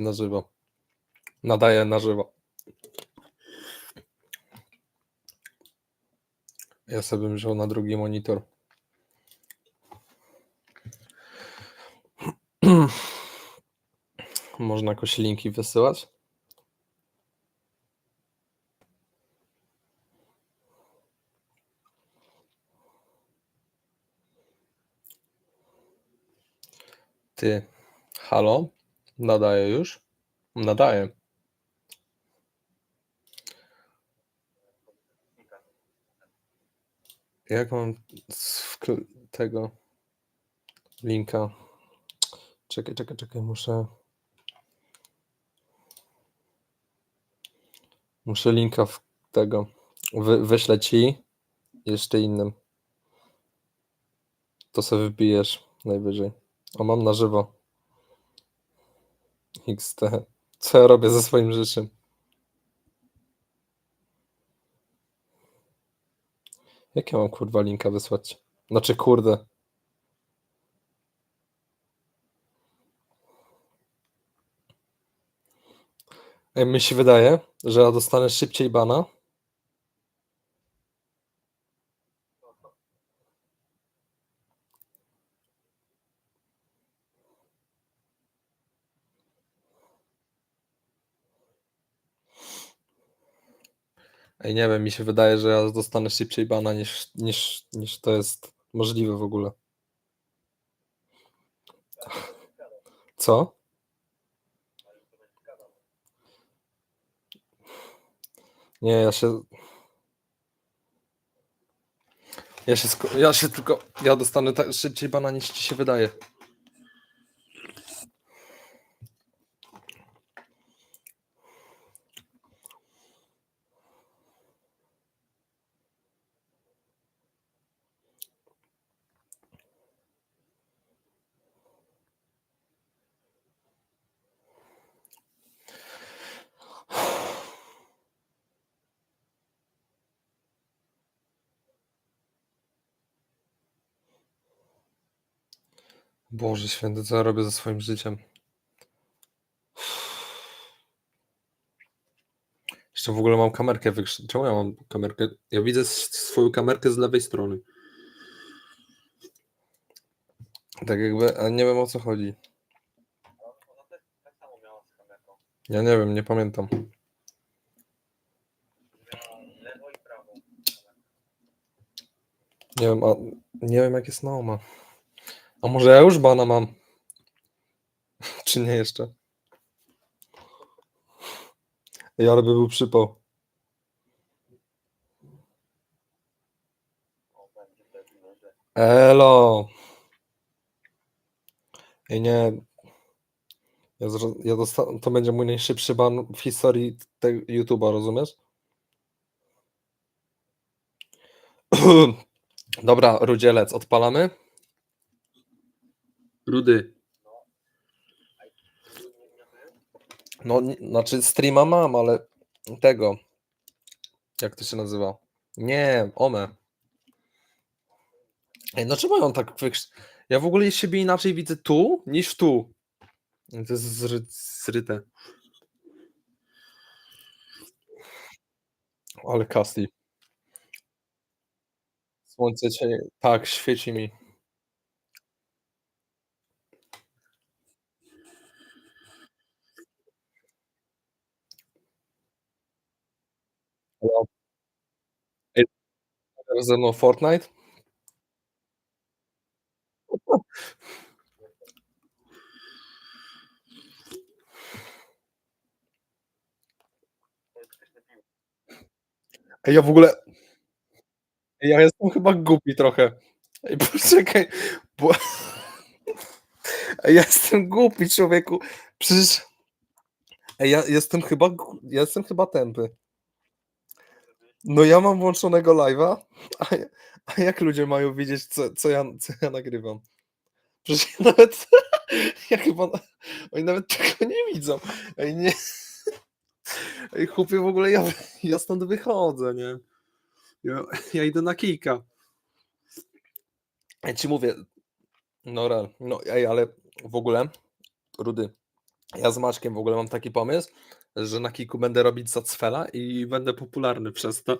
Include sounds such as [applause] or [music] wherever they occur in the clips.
Na żywo. Nadaję na żywo. Ja sobie bym wziął na drugi monitor. [clears throat] Można jakoś linki wysyłać? Ty, halo? Nadaję już? Nadaję. Jak mam tego linka? Czekaj, czekaj, czekaj, muszę. Muszę linka w tego. Wy, wyślę ci jeszcze innym. To sobie wybijesz najwyżej. O, mam na żywo. XT. Co ja robię ze swoim życiem? Jak ja mam kurwa linka wysłać? Znaczy kurde. Mi się wydaje, że ja dostanę szybciej bana. Ej, nie wiem, mi się wydaje, że ja dostanę szybciej bana niż, niż, niż to jest możliwe w ogóle. Co? Nie, ja się. Ja się, sko- ja się tylko. Ja dostanę tak szybciej bana niż ci się wydaje. Boże święty, co ja robię ze swoim życiem? Jeszcze w ogóle mam kamerkę wykrz... Czemu ja mam kamerkę? Ja widzę swoją kamerkę z lewej strony. Tak jakby, a nie wiem o co chodzi. Ja nie wiem, nie pamiętam. Nie wiem, a nie wiem jak jest Naoma. A może ja już bana mam? [laughs] Czy nie jeszcze? Ja by był przypał. Elo! Ej, nie. Ja, ja dosta- to będzie mój najszybszy ban w historii tego YouTube'a, rozumiesz? [clears throat] Dobra, Rudzielec, odpalamy? Rudy. No, znaczy streama mam, ale tego. Jak to się nazywa? Nie, Ome. Ej, no czemu on tak wykrz... Ja w ogóle siebie inaczej widzę tu niż tu. To jest zry... zryte. Ale Kasti. Słońce cię... Tak, świeci mi. Halo? Ej, teraz ze mną Fortnite? Ej, ja w ogóle... Ej, Ja jestem chyba głupi trochę. Ej, [laughs] poczekaj, bo... Ej, ja jestem głupi, człowieku. Przecież... Ej, ja jestem chyba... gu- Ja jestem chyba tępy. No ja mam włączonego live'a, a, a jak ludzie mają widzieć, co, co, ja, co ja nagrywam? Przecież ja nawet... [laughs] Ja chyba... Oni nawet tego nie widzą. Ej, nie... Ej, chłopie, w ogóle ja, ja stąd wychodzę, nie? Ja, ja idę na kijka. Ja ci mówię, no real, no ej, ale w ogóle, Rudy, Ja z Maćkiem w ogóle mam taki pomysł, że na Kiku będę robić za cfela i będę popularny przez to.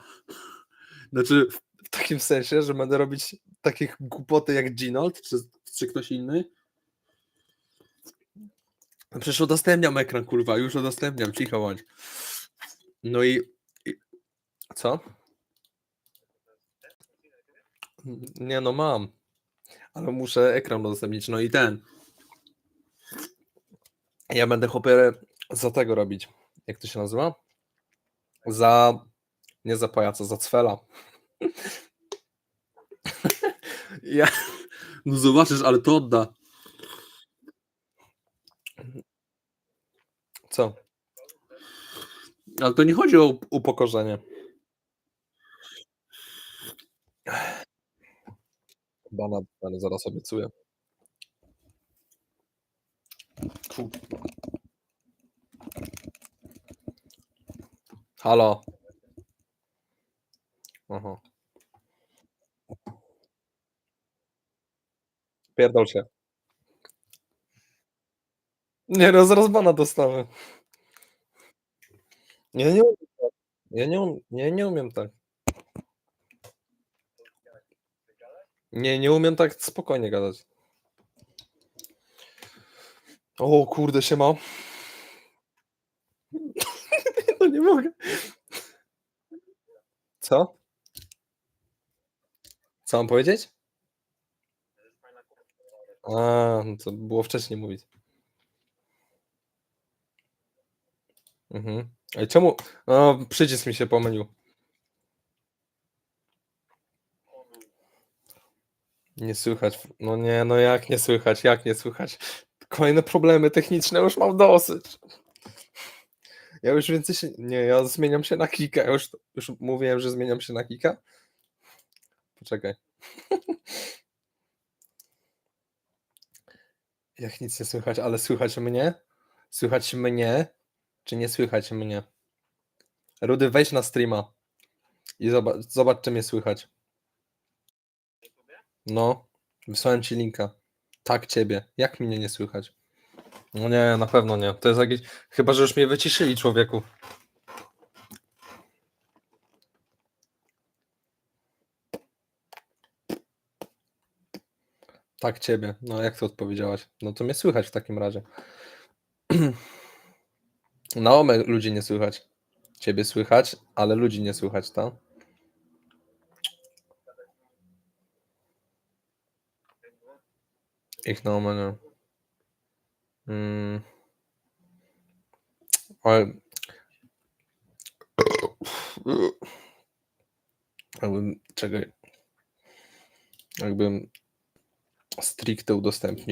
Znaczy w takim sensie, że będę robić takich głupoty jak Ginold czy czy ktoś inny. Przecież udostępniam ekran, kurwa, już udostępniam, cicho bądź. No i i co? Nie, no mam, ale muszę ekran udostępnić, no i ten ja będę chłopie za tego robić, jak to się nazywa? Za nie za pajaca, za cfela. [laughs] Ja no zobaczysz, ale to odda. Co? Ale to nie chodzi o up upokorzenie. Bana zaraz obiecuję. Ku Halo. Aha. Pierdol się. Nie no, zaraz bana dostanę. Ja nie umiem tak. Ja nie um nie, nie umiem tak. Nie, nie umiem tak spokojnie gadać. O kurde, siema. No nie mogę. Co? Co mam powiedzieć? A, no to było wcześniej mówić. Mhm. Ej, czemu o, przycisk mi się pomylił. Nie słychać. No nie, no jak nie słychać, jak nie słychać? Kolejne problemy techniczne, już mam dosyć. Ja już więcej się nie, ja zmieniam się na Kika. Ja już już mówiłem, że zmieniam się na Kika? Poczekaj. [laughs] Jak nic nie słychać, ale słychać mnie? Słychać mnie, czy nie słychać mnie? Rudy, wejdź na streama i zoba zobacz, czy mnie słychać. No, wysłałem ci linka. Tak, ciebie. Jak mnie nie słychać? No nie, na pewno nie. To jest jakieś chyba, że już mnie wyciszyli, człowieku. Tak, ciebie. No, jak to odpowiedziałaś? No to mnie słychać w takim razie. [clears throat] No, me ludzi nie słychać. Ciebie słychać, ale ludzi nie słychać, tak? Ich no meine Hm. Ale Jakbym czekaj. Jakbym stricte udostępnił